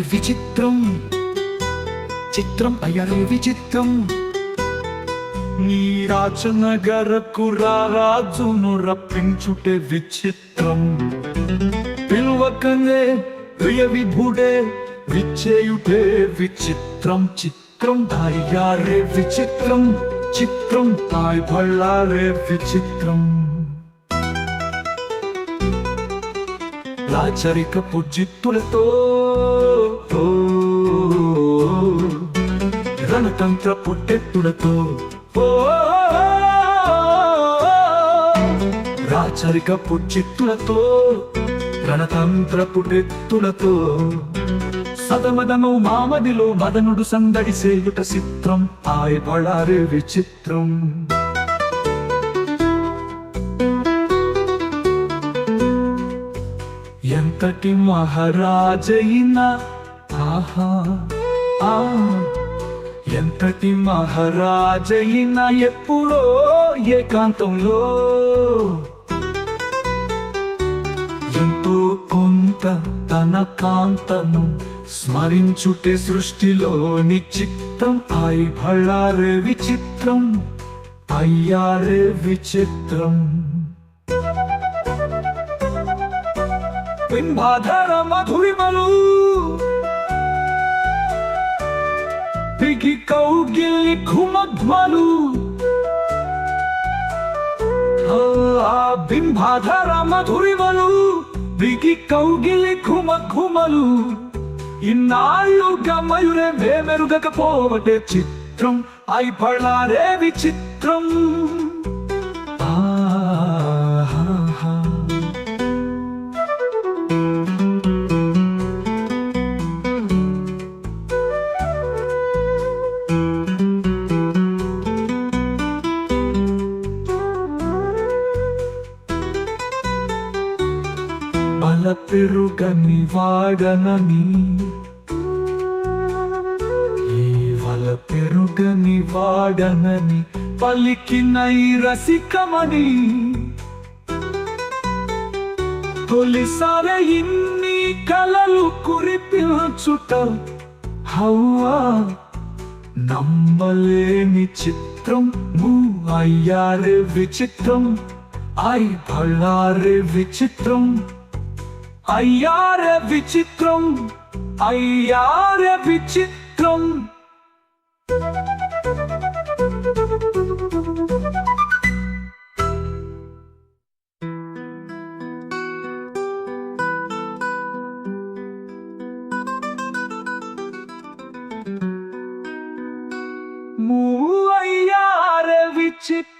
విచిత్రం. చిత్రం అయ్యారే విచిత్రం. నీ రాజనగరకు రాజును రప్పించుటే విచిత్రం. పిలువకనే ప్రియ విభుడే విచ్చేయుటే విచిత్రం. చిత్రం అయ్యారే విచిత్రం. చిత్రం తాయ్ భళ్ళారే విచిత్రం. రాచరికపు జిత్తులతో రణతంత్ర పుట్టెత్తులతో. రాచరికపు చిత్తులతో. రణతంత్ర పుట్టెత్తులతో. సదమదము మామదిలో మదనుడు సందడి సేయుట చిత్రం. ఆయ బళారే విచిత్రం. ఎంతటి మహారాజైనా ఆహా ఆ. ఎంతటి మహారాజైనా ఎప్పుడో ఏకాంతంలో. ఎంతో కొంత తన కాంతను స్మరించుటే సృష్టిలోని చిత్తం ఐ భళారే విచిత్రం అయ్యారే విచిత్రం. బింబాధర మధురిమలు. పిగి కౌగిలి ఘుమధ్వలు బింబాధర మధురిమలు బిగి కౌగిలి ఘుమ ఘుమలు ఇన్నాళ్ళుగా మయురే మేమెరుగకపోవటే చిత్రం అయిపడారే పళ్ళారే విచిత్రం బల పెరుగని వాడనని ఈ వల పెరుగని వాడనని పలికిన ఈ రసికమని. తొలిసారి ఇన్ని కలలు కురిపించుట హవ్వా. నమ్మలేని చిత్రం నువ్వు అయ్యారే విచిత్రం ఐ భళ్ళారే విచిత్రం. అయ్యారే విచిత్రం అయ్యారే విచిత్రం మూ అయ్యారే విచిత్రం